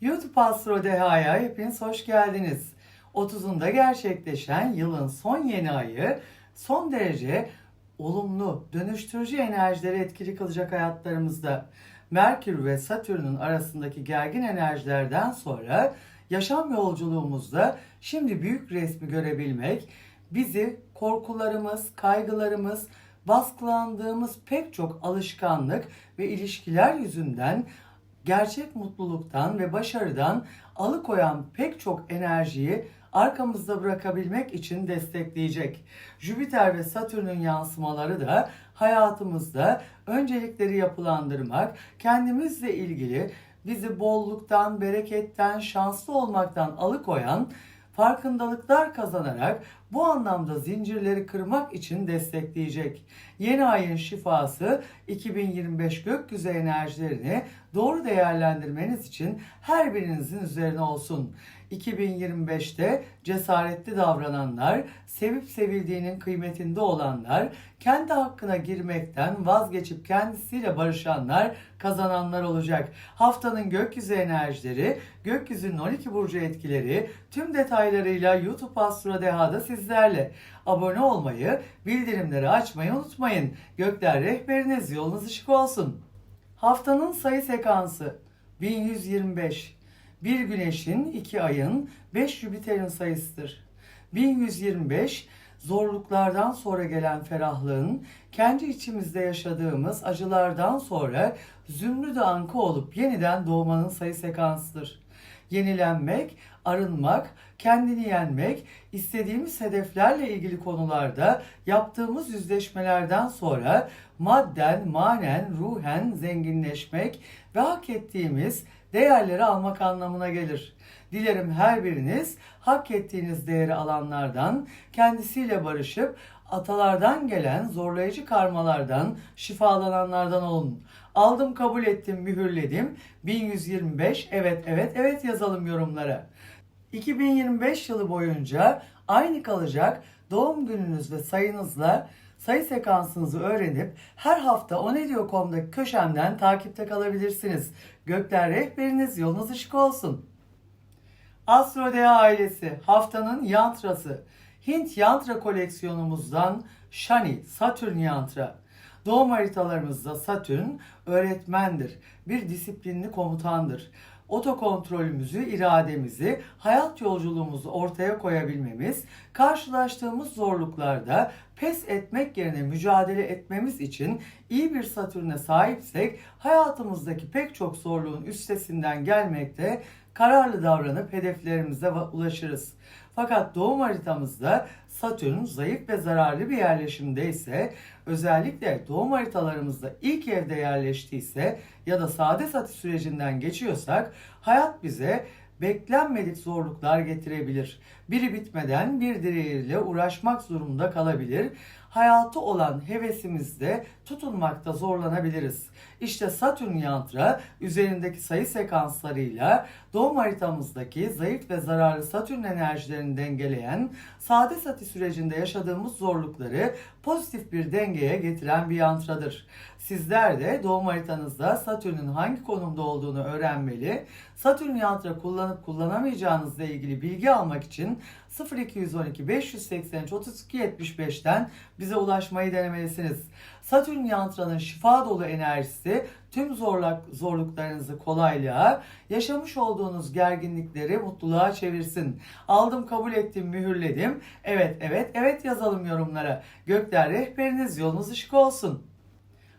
YouTube Astro Deha'ya hepiniz hoş geldiniz. 30'unda gerçekleşen yılın son yeni ayı son derece olumlu, dönüştürücü enerjileri etkili kılacak hayatlarımızda. Merkür ve Satürn'ün arasındaki gergin enerjilerden sonra yaşam yolculuğumuzda şimdi büyük resmi görebilmek, bizi korkularımız, kaygılarımız, baskılandığımız pek çok alışkanlık ve ilişkiler yüzünden gerçek mutluluktan ve başarıdan alıkoyan pek çok enerjiyi arkamızda bırakabilmek için destekleyecek. Jüpiter ve Satürn'ün yansımaları da hayatımızda öncelikleri yapılandırmak, kendimizle ilgili bizi bolluktan, bereketten, şanslı olmaktan alıkoyan farkındalıklar kazanarak bu anlamda zincirleri kırmak için destekleyecek. Yeni ayın şifası 2025 gökyüzü enerjilerini doğru değerlendirmeniz için her birinizin üzerine olsun. 2025'te cesaretli davrananlar, sevip sevildiğinin kıymetinde olanlar, kendi hakkına girmekten vazgeçip kendisiyle barışanlar kazananlar olacak. Haftanın gökyüzü enerjileri, gökyüzünün 12 burcu etkileri tüm detaylarıyla YouTube Astro Deha'da sizlerle. Abone olmayı, bildirimleri açmayı unutmayın. Gökler rehberiniz, yolunuz ışık olsun. Haftanın sayı sekansı 1125. Bir güneşin, iki ayın, beş Jüpiter'in sayısıdır. 1125 zorluklardan sonra gelen ferahlığın, kendi içimizde yaşadığımız acılardan sonra zümrüt ankı olup yeniden doğmanın sayı sekansıdır. Yenilenmek, arınmak, kendini yenmek, istediğimiz hedeflerle ilgili konularda yaptığımız yüzleşmelerden sonra madden, manen, ruhen zenginleşmek ve hak ettiğimiz değerleri almak anlamına gelir. Dilerim her biriniz hak ettiğiniz değeri alanlardan, kendisiyle barışıp atalardan gelen zorlayıcı karmalardan şifalananlardan olun. Aldım, kabul ettim, mühürledim. 1125 evet evet evet yazalım yorumlara. 2025 yılı boyunca aynı kalacak doğum gününüz ve sayınızla sayı sekansınızı öğrenip her hafta onediyor.com'daki köşemden takipte kalabilirsiniz. Gökler rehberiniz yolunuz ışık olsun. Astrodea ailesi haftanın yantrası. Hint yantra koleksiyonumuzdan Shani Satürn yantra. Doğum haritalarımızda Satürn öğretmendir. Bir disiplinli komutandır. Otokontrolümüzü, irademizi, hayat yolculuğumuzu ortaya koyabilmemiz, karşılaştığımız zorluklarda pes etmek yerine mücadele etmemiz için iyi bir Satürn'e sahipsek hayatımızdaki pek çok zorluğun üstesinden gelmekte kararlı davranıp hedeflerimize ulaşırız. Fakat doğum haritamızda Satürn zayıf ve zararlı bir yerleşimde ise özellikle doğum haritalarımızda ilk evde yerleştiyse ya da sade satı sürecinden geçiyorsak hayat bize beklenmedik zorluklar getirebilir. Biri bitmeden bir diğeriyle uğraşmak durumunda kalabilir. Hayatı olan hevesimizde tutunmakta zorlanabiliriz. İşte Satürn yantra üzerindeki sayı sekanslarıyla doğum haritamızdaki zayıf ve zararlı Satürn enerjilerini dengeleyen, sade sati sürecinde yaşadığımız zorlukları pozitif bir dengeye getiren bir yantradır. Sizler de doğum haritanızda Satürn'ün hangi konumda olduğunu öğrenmeli, Satürn yantra kullanıp kullanamayacağınızla ilgili bilgi almak için 0212 583 32 75'ten bize ulaşmayı denemelisiniz. Satürn yantranın şifa dolu enerjisi tüm zorluk, zorluklarınızı kolaylığa, yaşamış olduğunuz gerginlikleri mutluluğa çevirsin. Aldım, kabul ettim, mühürledim. Evet, evet, evet yazalım yorumlara. Gökler rehberiniz, yolunuz ışık olsun.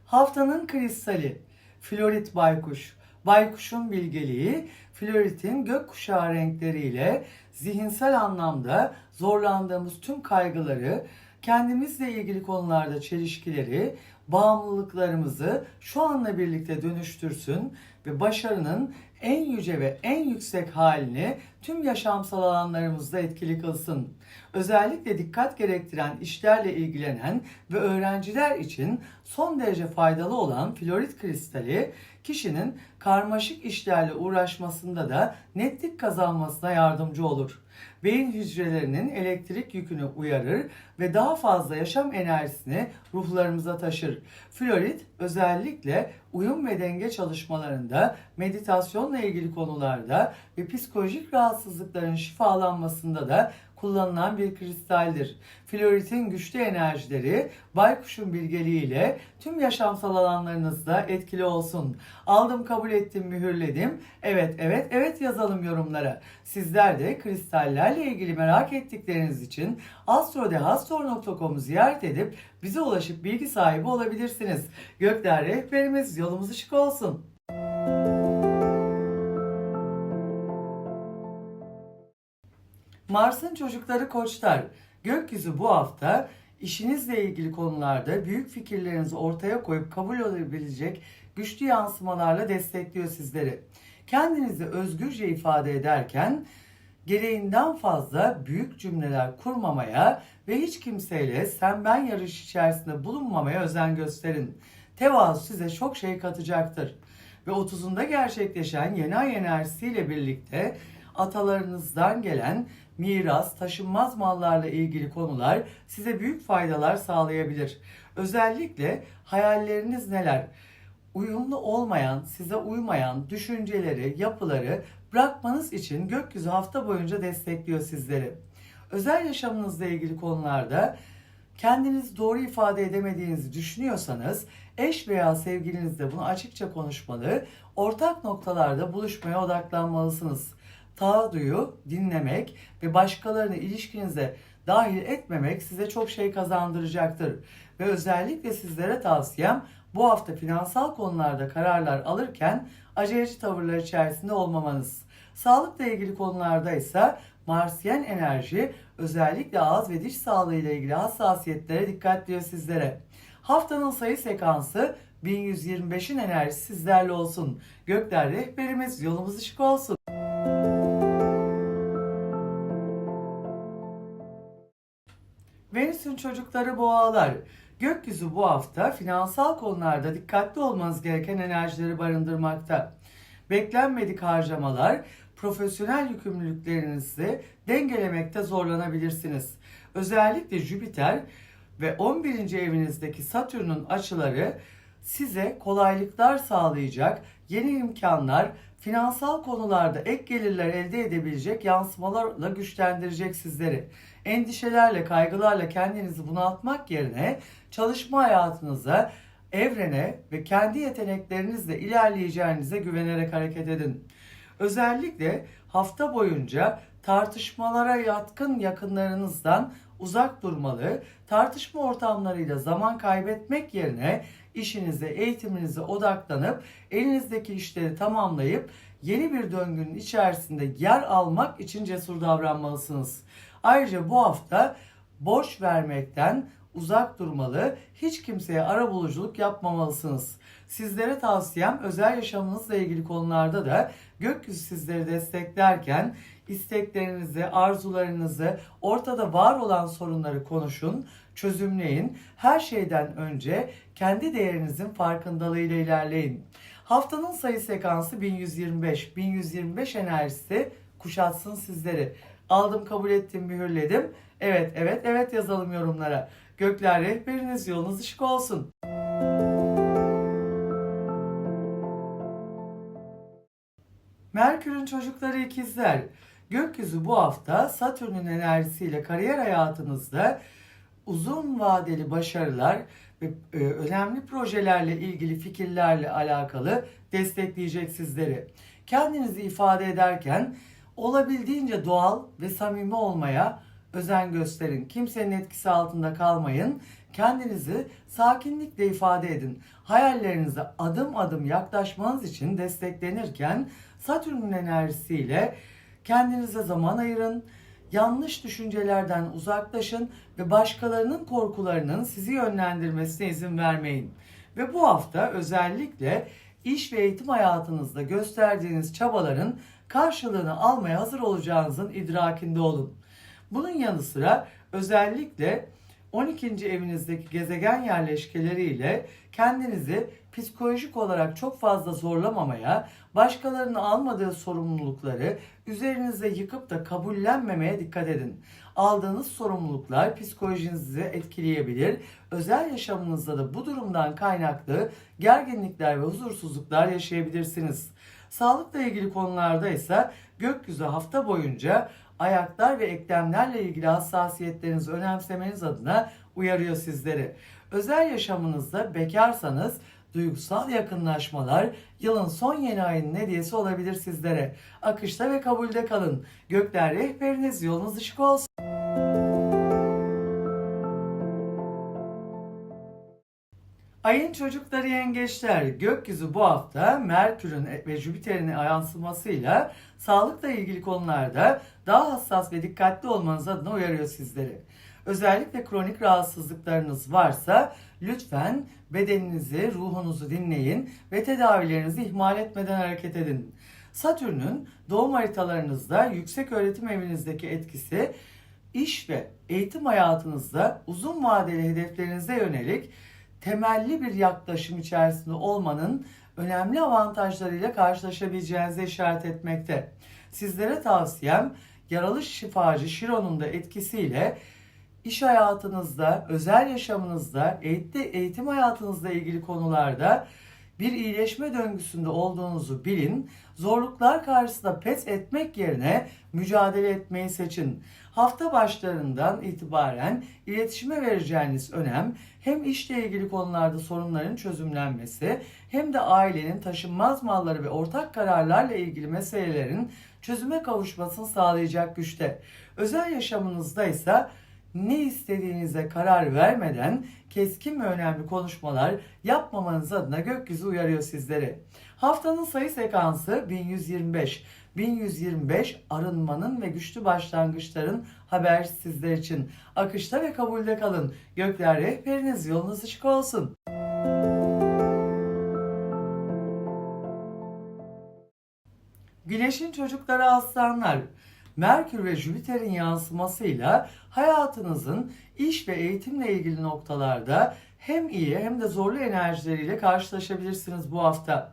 Haftanın kristali, florit baykuş. Baykuşun bilgeliği, floritin gökkuşağı renkleriyle zihinsel anlamda zorlandığımız tüm kaygıları, kendimizle ilgili konularda çelişkileri, bağımlılıklarımızı şu anla birlikte dönüştürsün ve başarının en yüce ve en yüksek halini tüm yaşamsal alanlarımızda etkili kılsın. Özellikle dikkat gerektiren işlerle ilgilenen ve öğrenciler için son derece faydalı olan florit kristali kişinin karmaşık işlerle uğraşmasında da netlik kazanmasına yardımcı olur. Beyin hücrelerinin elektrik yükünü uyarır ve daha fazla yaşam enerjisini ruhlarımıza taşır. Florit özellikle uyum ve denge çalışmalarında, meditasyonla ilgili konularda ve psikolojik rahatsızlıkların şifalanmasında da kullanılan bir kristaldir. Floritin güçlü enerjileri baykuşun bilgeliğiyle tüm yaşamsal alanlarınızda etkili olsun. Aldım, kabul ettim, mühürledim. Evet, evet, evet yazalım yorumlara. Sizler de kristallerle ilgili merak ettikleriniz için astrodehastor.com'u ziyaret edip bize ulaşıp bilgi sahibi olabilirsiniz. Gökler rehberimiz yolumuz ışık olsun. Mars'ın çocukları koçlar. Gökyüzü bu hafta işinizle ilgili konularda büyük fikirlerinizi ortaya koyup kabul olabilecek güçlü yansımalarla destekliyor sizleri. Kendinizi özgürce ifade ederken gereğinden fazla büyük cümleler kurmamaya ve hiç kimseyle sen ben yarış içerisinde bulunmamaya özen gösterin. Tevazu size çok şey katacaktır. Ve 30'unda gerçekleşen yeni ay enerjisiyle birlikte atalarınızdan gelen miras, taşınmaz mallarla ilgili konular size büyük faydalar sağlayabilir. Özellikle hayalleriniz neler? Uyumlu olmayan, size uymayan düşünceleri, yapıları bırakmanız için gökyüzü hafta boyunca destekliyor sizleri. Özel yaşamınızla ilgili konularda kendinizi doğru ifade edemediğinizi düşünüyorsanız eş veya sevgilinizle bunu açıkça konuşmalı, ortak noktalarda buluşmaya odaklanmalısınız. Tağduyu, dinlemek ve başkalarını ilişkinize dahil etmemek size çok şey kazandıracaktır. Ve özellikle sizlere tavsiyem bu hafta finansal konularda kararlar alırken aceleci tavırlar içerisinde olmamanız. Sağlıkla ilgili konularda ise Marsiyen enerji özellikle ağız ve diş sağlığı ile ilgili hassasiyetlere dikkat diyor sizlere. Haftanın sayı sekansı 1125'in enerjisi sizlerle olsun. Gökler rehberimiz yolumuz ışık olsun. Çocukları boğalar. Gökyüzü bu hafta finansal konularda dikkatli olmanız gereken enerjileri barındırmakta. Beklenmedik harcamalar, profesyonel yükümlülüklerinizi dengelemekte zorlanabilirsiniz. Özellikle Jüpiter ve 11. evinizdeki Satürn'ün açıları size kolaylıklar sağlayacak yeni imkanlar, finansal konularda ek gelirler elde edebilecek yansımalarla güçlendirecek sizleri. Endişelerle, kaygılarla kendinizi bunaltmak yerine çalışma hayatınıza, evrene ve kendi yeteneklerinizle ilerleyeceğinize güvenerek hareket edin. Özellikle hafta boyunca tartışmalara yatkın yakınlarınızdan uzak durmalı, tartışma ortamlarıyla zaman kaybetmek yerine işinize, eğitiminize odaklanıp elinizdeki işleri tamamlayıp yeni bir döngünün içerisinde yer almak için cesur davranmalısınız. Ayrıca bu hafta borç vermekten uzak durmalı, hiç kimseye ara buluculuk yapmamalısınız. Sizlere tavsiyem özel yaşamınızla ilgili konularda da gökyüzü sizleri desteklerken isteklerinizi, arzularınızı, ortada var olan sorunları konuşun, çözümleyin. Her şeyden önce kendi değerinizin farkındalığıyla ilerleyin. Haftanın sayı sekansı 1125. 1125 enerjisi kuşatsın sizleri. Aldım, kabul ettim, mühürledim. Evet, evet, evet yazalım yorumlara. Gökler rehberiniz yolunuz ışık olsun. Merkür'ün çocukları ikizler. Gökyüzü bu hafta Satürn'ün enerjisiyle kariyer hayatınızda uzun vadeli başarılar ve e, önemli projelerle ilgili fikirlerle alakalı destekleyecek sizleri. Kendinizi ifade ederken olabildiğince doğal ve samimi olmaya özen gösterin. Kimsenin etkisi altında kalmayın. Kendinizi sakinlikle ifade edin. Hayallerinize adım adım yaklaşmanız için desteklenirken Satürn'ün enerjisiyle kendinize zaman ayırın. Yanlış düşüncelerden uzaklaşın ve başkalarının korkularının sizi yönlendirmesine izin vermeyin. Ve bu hafta özellikle iş ve eğitim hayatınızda gösterdiğiniz çabaların karşılığını almaya hazır olacağınızın idrakinde olun. Bunun yanı sıra özellikle 12. evinizdeki gezegen yerleşkeleriyle kendinizi psikolojik olarak çok fazla zorlamamaya, başkalarının almadığı sorumlulukları üzerinize yıkıp da kabullenmemeye dikkat edin. Aldığınız sorumluluklar psikolojinizi etkileyebilir. Özel yaşamınızda da bu durumdan kaynaklı gerginlikler ve huzursuzluklar yaşayabilirsiniz. Sağlıkla ilgili konularda ise gökyüzü hafta boyunca ayaklar ve eklemlerle ilgili hassasiyetlerinizi önemsemeniz adına uyarıyor sizleri. Özel yaşamınızda bekarsanız duygusal yakınlaşmalar yılın son yeni ayının hediyesi olabilir sizlere. Akışta ve kabulde kalın. Gökler rehberiniz yolunuz ışık olsun. Ayın çocukları yengeçler gökyüzü bu hafta Merkür'ün ve Jüpiter'in yansımasıyla sağlıkla ilgili konularda daha hassas ve dikkatli olmanız adına uyarıyor sizleri. Özellikle kronik rahatsızlıklarınız varsa lütfen bedeninizi, ruhunuzu dinleyin ve tedavilerinizi ihmal etmeden hareket edin. Satürn'ün doğum haritalarınızda yüksek öğretim evinizdeki etkisi iş ve eğitim hayatınızda uzun vadeli hedeflerinize yönelik temelli bir yaklaşım içerisinde olmanın önemli avantajlarıyla karşılaşabileceğinize işaret etmekte. Sizlere tavsiyem yaralı şifacı Şiron'un da etkisiyle iş hayatınızda, özel yaşamınızda, eğitim hayatınızla ilgili konularda bir iyileşme döngüsünde olduğunuzu bilin. Zorluklar karşısında pes etmek yerine mücadele etmeyi seçin. Hafta başlarından itibaren iletişime vereceğiniz önem hem işle ilgili konularda sorunların çözümlenmesi hem de ailenin taşınmaz malları ve ortak kararlarla ilgili meselelerin çözüme kavuşmasını sağlayacak güçte. Özel yaşamınızda ise ne istediğinize karar vermeden keskin ve önemli konuşmalar yapmamanız adına gökyüzü uyarıyor sizleri. Haftanın sayı sekansı 1125. 1125 arınmanın ve güçlü başlangıçların haber sizler için. Akışta ve kabulde kalın. Gökler rehberiniz yolunuz ışık olsun. Güneşin çocukları aslanlar. Merkür ve Jüpiter'in yansımasıyla hayatınızın iş ve eğitimle ilgili noktalarda hem iyi hem de zorlu enerjileriyle karşılaşabilirsiniz bu hafta.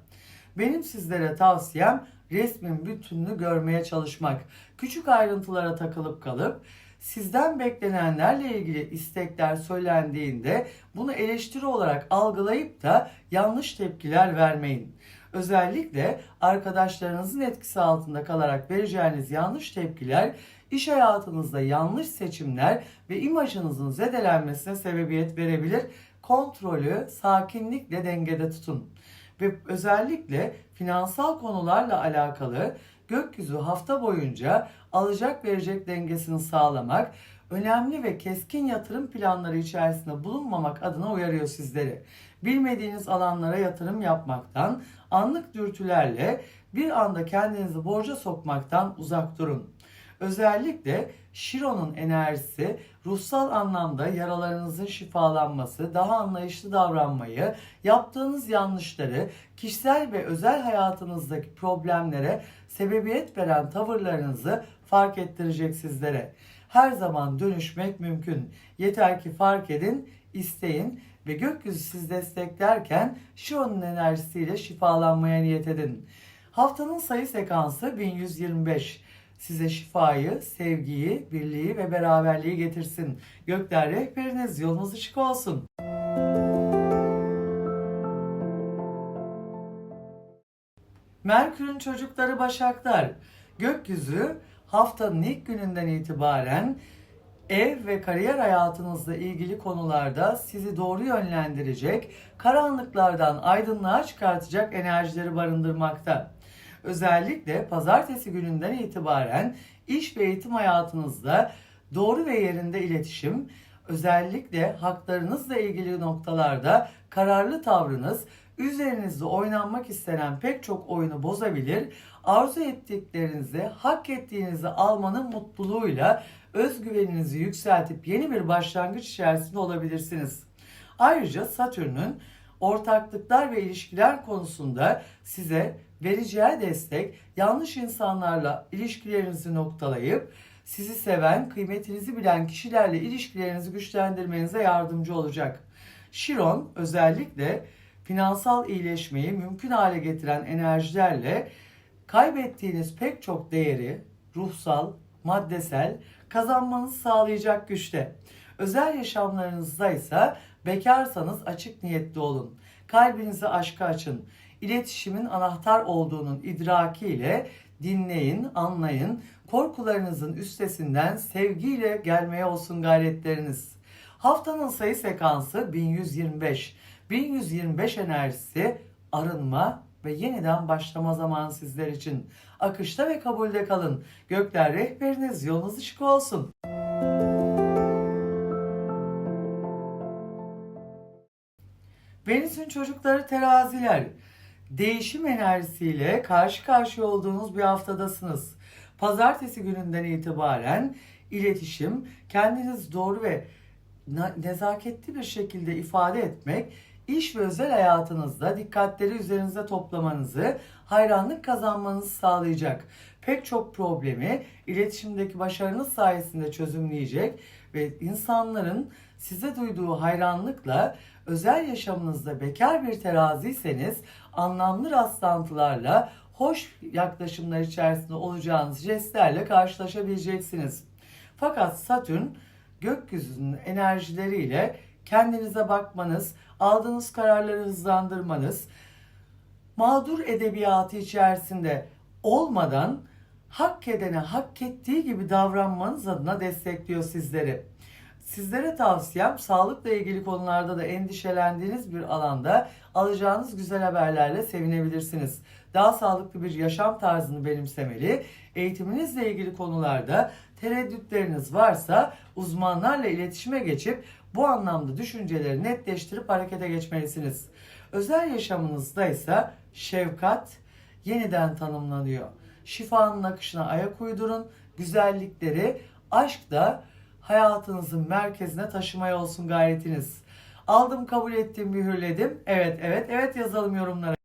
Benim sizlere tavsiyem resmin bütününü görmeye çalışmak. Küçük ayrıntılara takılıp kalıp sizden beklenenlerle ilgili istekler söylendiğinde bunu eleştiri olarak algılayıp da yanlış tepkiler vermeyin. Özellikle arkadaşlarınızın etkisi altında kalarak vereceğiniz yanlış tepkiler iş hayatınızda yanlış seçimler ve imajınızın zedelenmesine sebebiyet verebilir. Kontrolü sakinlikle dengede tutun. Ve özellikle finansal konularla alakalı gökyüzü hafta boyunca alacak verecek dengesini sağlamak, önemli ve keskin yatırım planları içerisinde bulunmamak adına uyarıyor sizleri. Bilmediğiniz alanlara yatırım yapmaktan, anlık dürtülerle bir anda kendinizi borca sokmaktan uzak durun. Özellikle Şiro'nun enerjisi ruhsal anlamda yaralarınızın şifalanması, daha anlayışlı davranmayı, yaptığınız yanlışları, kişisel ve özel hayatınızdaki problemlere sebebiyet veren tavırlarınızı fark ettirecek sizlere. Her zaman dönüşmek mümkün. Yeter ki fark edin, isteyin ve gökyüzü sizi desteklerken Şiro'nun enerjisiyle şifalanmaya niyet edin. Haftanın sayı sekansı 1125 size şifayı, sevgiyi, birliği ve beraberliği getirsin. Gökler rehberiniz, yolunuz ışık olsun. Merkür'ün çocukları Başaklar. Gökyüzü haftanın ilk gününden itibaren ev ve kariyer hayatınızla ilgili konularda sizi doğru yönlendirecek, karanlıklardan aydınlığa çıkartacak enerjileri barındırmakta. Özellikle pazartesi gününden itibaren iş ve eğitim hayatınızda doğru ve yerinde iletişim, özellikle haklarınızla ilgili noktalarda kararlı tavrınız üzerinizde oynanmak istenen pek çok oyunu bozabilir. Arzu ettiklerinizi, hak ettiğinizi almanın mutluluğuyla özgüveninizi yükseltip yeni bir başlangıç içerisinde olabilirsiniz. Ayrıca Satürn'ün ortaklıklar ve ilişkiler konusunda size vereceği destek yanlış insanlarla ilişkilerinizi noktalayıp sizi seven, kıymetinizi bilen kişilerle ilişkilerinizi güçlendirmenize yardımcı olacak. Şiron özellikle finansal iyileşmeyi mümkün hale getiren enerjilerle kaybettiğiniz pek çok değeri ruhsal, maddesel kazanmanızı sağlayacak güçte. Özel yaşamlarınızda ise bekarsanız açık niyetli olun. Kalbinizi aşka açın. İletişimin anahtar olduğunun idrakiyle dinleyin, anlayın. Korkularınızın üstesinden sevgiyle gelmeye olsun gayretleriniz. Haftanın sayı sekansı 1125. 1125 enerjisi arınma ve yeniden başlama zamanı sizler için. Akışta ve kabulde kalın. Gökler rehberiniz, yolunuz ışık olsun. Venüs'ün çocukları teraziler. Değişim enerjisiyle karşı karşıya olduğunuz bir haftadasınız. Pazartesi gününden itibaren iletişim, kendiniz doğru ve nezaketli bir şekilde ifade etmek, iş ve özel hayatınızda dikkatleri üzerinize toplamanızı, hayranlık kazanmanızı sağlayacak. Pek çok problemi iletişimdeki başarınız sayesinde çözümleyecek ve insanların size duyduğu hayranlıkla özel yaşamınızda bekar bir teraziyseniz anlamlı rastlantılarla hoş yaklaşımlar içerisinde olacağınız jestlerle karşılaşabileceksiniz. Fakat Satürn gökyüzünün enerjileriyle kendinize bakmanız, aldığınız kararları hızlandırmanız, mağdur edebiyatı içerisinde olmadan hak edene hak ettiği gibi davranmanız adına destekliyor sizleri. Sizlere tavsiyem sağlıkla ilgili konularda da endişelendiğiniz bir alanda alacağınız güzel haberlerle sevinebilirsiniz. Daha sağlıklı bir yaşam tarzını benimsemeli, eğitiminizle ilgili konularda tereddütleriniz varsa uzmanlarla iletişime geçip bu anlamda düşünceleri netleştirip harekete geçmelisiniz. Özel yaşamınızda ise şefkat yeniden tanımlanıyor. Şifanın akışına ayak uydurun, güzellikleri aşk da hayatınızın merkezine taşımaya olsun gayretiniz. Aldım, kabul ettim, mühürledim. Evet, evet, evet yazalım yorumlara.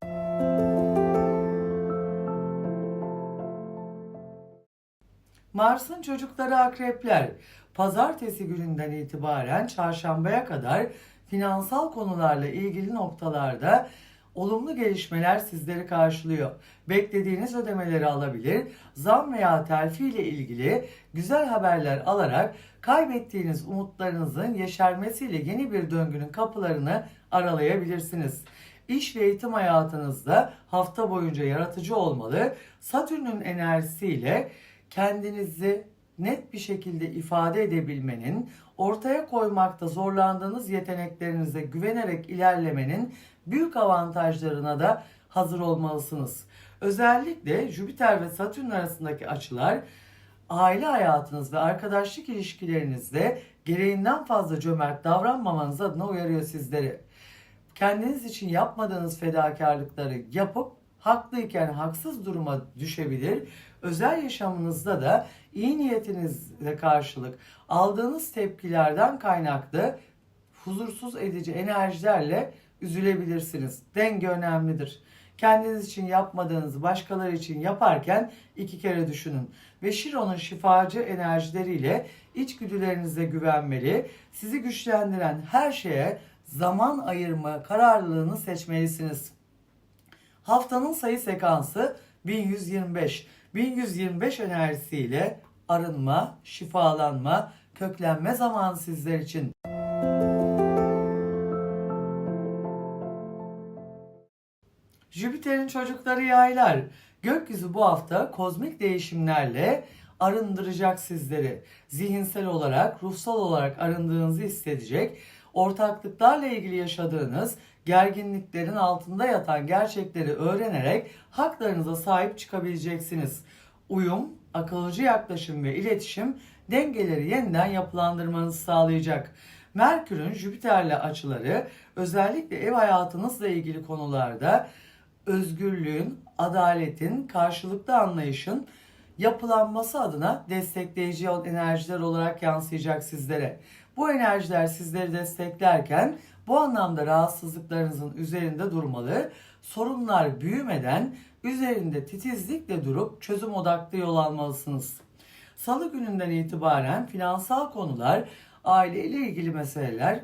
Mars'ın çocukları akrepler. Pazartesi gününden itibaren çarşambaya kadar finansal konularla ilgili noktalarda olumlu gelişmeler sizleri karşılıyor. Beklediğiniz ödemeleri alabilir, zam veya terfi ile ilgili güzel haberler alarak kaybettiğiniz umutlarınızın yeşermesiyle yeni bir döngünün kapılarını aralayabilirsiniz. İş ve eğitim hayatınızda hafta boyunca yaratıcı olmalı. Satürn'ün enerjisiyle kendinizi net bir şekilde ifade edebilmenin, ortaya koymakta zorlandığınız yeteneklerinize güvenerek ilerlemenin büyük avantajlarına da hazır olmalısınız. Özellikle Jüpiter ve Satürn arasındaki açılar aile hayatınız ve arkadaşlık ilişkilerinizde gereğinden fazla cömert davranmamanız adına uyarıyor sizleri. Kendiniz için yapmadığınız fedakarlıkları yapıp haklıyken haksız duruma düşebilir. Özel yaşamınızda da iyi niyetinizle karşılık aldığınız tepkilerden kaynaklı huzursuz edici enerjilerle üzülebilirsiniz. Denge önemlidir. Kendiniz için yapmadığınızı başkaları için yaparken iki kere düşünün. Ve Şiron'un şifacı enerjileriyle içgüdülerinize güvenmeli, sizi güçlendiren her şeye zaman ayırma kararlılığını seçmelisiniz. Haftanın sayı sekansı 1125. 1125 enerjisiyle arınma, şifalanma, köklenme zamanı sizler için. Jüpiter'in çocukları yaylar. Gökyüzü bu hafta kozmik değişimlerle arındıracak sizleri. Zihinsel olarak, ruhsal olarak arındığınızı hissedecek. Ortaklıklarla ilgili yaşadığınız gerginliklerin altında yatan gerçekleri öğrenerek haklarınıza sahip çıkabileceksiniz. Uyum, akılcı yaklaşım ve iletişim dengeleri yeniden yapılandırmanızı sağlayacak. Merkür'ün Jüpiter'le açıları özellikle ev hayatınızla ilgili konularda özgürlüğün, adaletin, karşılıklı anlayışın yapılanması adına destekleyici enerjiler olarak yansıyacak sizlere. Bu enerjiler sizleri desteklerken bu anlamda rahatsızlıklarınızın üzerinde durmalı, sorunlar büyümeden üzerinde titizlikle durup çözüm odaklı yol almalısınız. Salı gününden itibaren finansal konular, aile ile ilgili meseleler,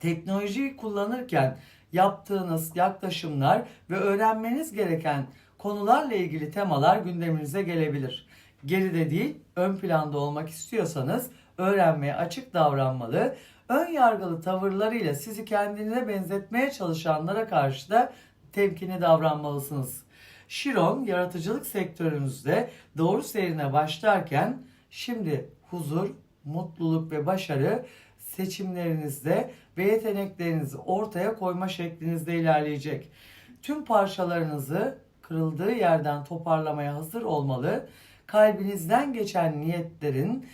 teknolojiyi kullanırken yaptığınız yaklaşımlar ve öğrenmeniz gereken konularla ilgili temalar gündeminize gelebilir. Geride değil, ön planda olmak istiyorsanız öğrenmeye açık davranmalı, ön yargılı tavırlarıyla sizi kendine benzetmeye çalışanlara karşı da temkinli davranmalısınız. Şiron, yaratıcılık sektörünüzde doğru seyrine başlarken şimdi huzur, mutluluk ve başarı seçimlerinizde ve yeteneklerinizi ortaya koyma şeklinizde ilerleyecek. Tüm parçalarınızı kırıldığı yerden toparlamaya hazır olmalı. Kalbinizden geçen niyetlerin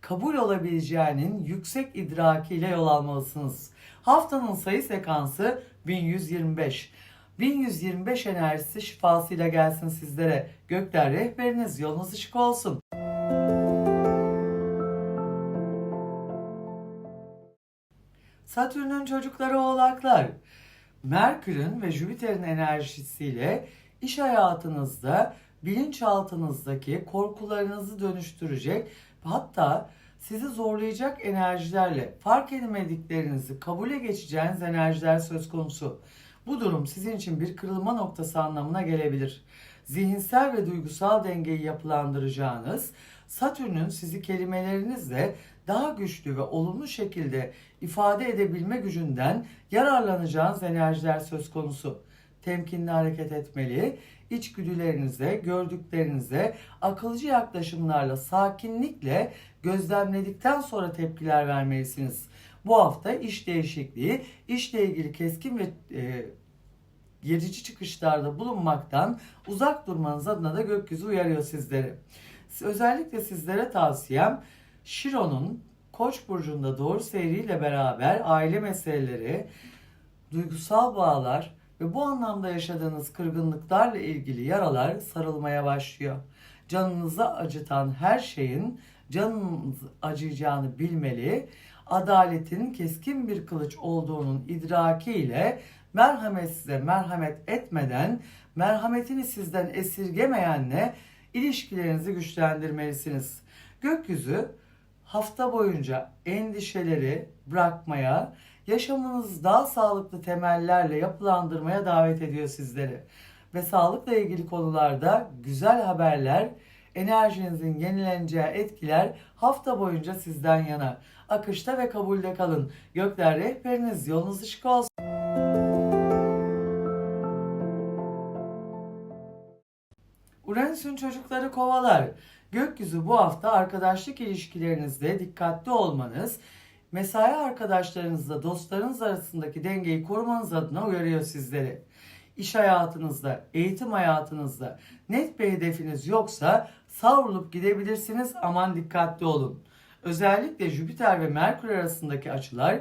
kabul olabileceğinin yüksek idrakiyle yol almalısınız. Haftanın sayı sekansı 1125. 1125 enerjisi şifasıyla gelsin sizlere. Gökler rehberiniz yolunuz ışık olsun. Satürn'ün çocukları oğlaklar. Merkür'ün ve Jüpiter'in enerjisiyle iş hayatınızda bilinçaltınızdaki korkularınızı dönüştürecek hatta sizi zorlayacak enerjilerle fark edemediklerinizi kabule geçeceğiniz enerjiler söz konusu. Bu durum sizin için bir kırılma noktası anlamına gelebilir. Zihinsel ve duygusal dengeyi yapılandıracağınız Satürn'ün sizi kelimelerinizle daha güçlü ve olumlu şekilde ifade edebilme gücünden yararlanacağınız enerjiler söz konusu. Temkinli hareket etmeli, içgüdülerinize, gördüklerinize akılcı yaklaşımlarla, sakinlikle gözlemledikten sonra tepkiler vermelisiniz. Bu hafta iş değişikliği, işle ilgili keskin ve e, gerici çıkışlarda bulunmaktan uzak durmanız adına da gökyüzü uyarıyor sizleri. Özellikle sizlere tavsiyem Şiron'un Koç burcunda doğru seyriyle beraber aile meseleleri, duygusal bağlar ve bu anlamda yaşadığınız kırgınlıklarla ilgili yaralar sarılmaya başlıyor. Canınızı acıtan her şeyin canınız acıyacağını bilmeli, adaletin keskin bir kılıç olduğunun idrakiyle merhamet size merhamet etmeden, merhametini sizden esirgemeyenle ilişkilerinizi güçlendirmelisiniz. Gökyüzü hafta boyunca endişeleri bırakmaya, yaşamınızı daha sağlıklı temellerle yapılandırmaya davet ediyor sizleri. Ve sağlıkla ilgili konularda güzel haberler, enerjinizin yenileneceği etkiler hafta boyunca sizden yana. Akışta ve kabulde kalın. Gökler rehberiniz, yolunuz ışık olsun. Uranüs'ün çocukları kovalar. Gökyüzü bu hafta arkadaşlık ilişkilerinizde dikkatli olmanız, mesai arkadaşlarınızla dostlarınız arasındaki dengeyi korumanız adına uyarıyor sizleri. İş hayatınızda, eğitim hayatınızda net bir hedefiniz yoksa savrulup gidebilirsiniz aman dikkatli olun. Özellikle Jüpiter ve Merkür arasındaki açılar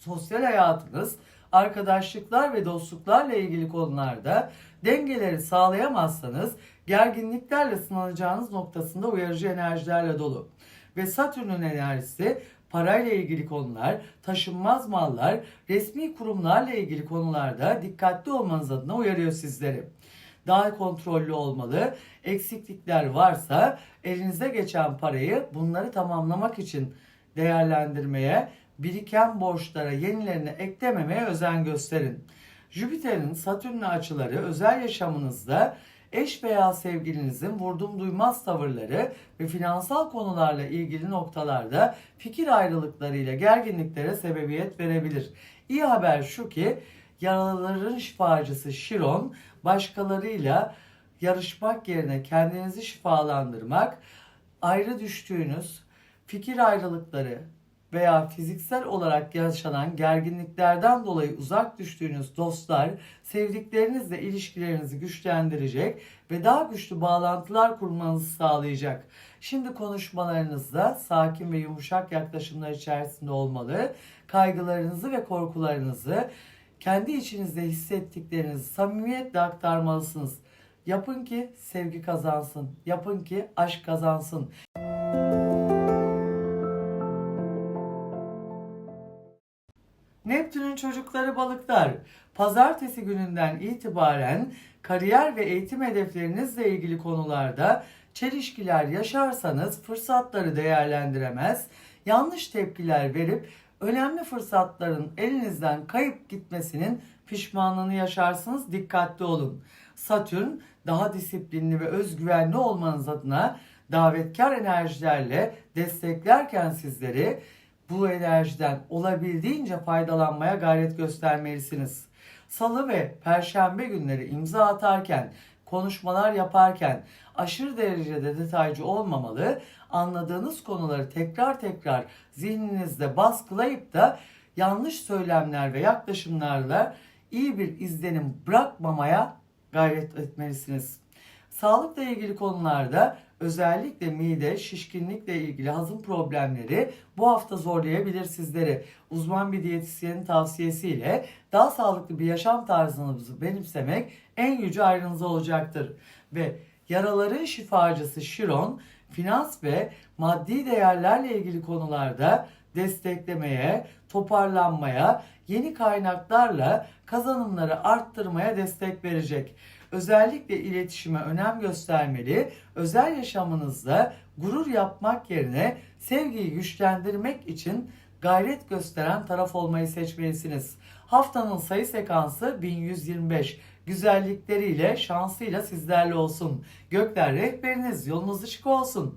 sosyal hayatınız, arkadaşlıklar ve dostluklarla ilgili konularda dengeleri sağlayamazsanız gerginliklerle sınanacağınız noktasında uyarıcı enerjilerle dolu. Ve Satürn'ün enerjisi parayla ilgili konular, taşınmaz mallar, resmi kurumlarla ilgili konularda dikkatli olmanız adına uyarıyor sizleri. Daha kontrollü olmalı. Eksiklikler varsa elinize geçen parayı bunları tamamlamak için değerlendirmeye, biriken borçlara yenilerini eklememeye özen gösterin. Jüpiter'in Satürn'le açıları özel yaşamınızda eş veya sevgilinizin vurdum duymaz tavırları ve finansal konularla ilgili noktalarda fikir ayrılıklarıyla gerginliklere sebebiyet verebilir. İyi haber şu ki yaralıların şifacısı Şiron başkalarıyla yarışmak yerine kendinizi şifalandırmak, ayrı düştüğünüz fikir ayrılıkları veya fiziksel olarak yaşanan gerginliklerden dolayı uzak düştüğünüz dostlar sevdiklerinizle ilişkilerinizi güçlendirecek ve daha güçlü bağlantılar kurmanızı sağlayacak. Şimdi konuşmalarınızda sakin ve yumuşak yaklaşımlar içerisinde olmalı. Kaygılarınızı ve korkularınızı kendi içinizde hissettiklerinizi samimiyetle aktarmalısınız. Yapın ki sevgi kazansın. Yapın ki aşk kazansın. Neptün'ün çocukları balıklar. Pazartesi gününden itibaren kariyer ve eğitim hedeflerinizle ilgili konularda çelişkiler yaşarsanız fırsatları değerlendiremez, yanlış tepkiler verip önemli fırsatların elinizden kayıp gitmesinin pişmanlığını yaşarsınız. Dikkatli olun. Satürn daha disiplinli ve özgüvenli olmanız adına davetkar enerjilerle desteklerken sizleri bu enerjiden olabildiğince faydalanmaya gayret göstermelisiniz. Salı ve perşembe günleri imza atarken, konuşmalar yaparken aşırı derecede detaycı olmamalı, anladığınız konuları tekrar tekrar zihninizde baskılayıp da yanlış söylemler ve yaklaşımlarla iyi bir izlenim bırakmamaya gayret etmelisiniz. Sağlıkla ilgili konularda özellikle mide, şişkinlikle ilgili hazım problemleri bu hafta zorlayabilir sizleri. Uzman bir diyetisyenin tavsiyesiyle daha sağlıklı bir yaşam tarzınızı benimsemek en yüce ayrınız olacaktır. Ve yaraların şifacısı Şiron, finans ve maddi değerlerle ilgili konularda desteklemeye, toparlanmaya, yeni kaynaklarla kazanımları arttırmaya destek verecek. Özellikle iletişime önem göstermeli, özel yaşamınızda gurur yapmak yerine sevgiyi güçlendirmek için gayret gösteren taraf olmayı seçmelisiniz. Haftanın sayı sekansı 1125. Güzellikleriyle, şansıyla sizlerle olsun. Gökler rehberiniz, yolunuz ışık olsun.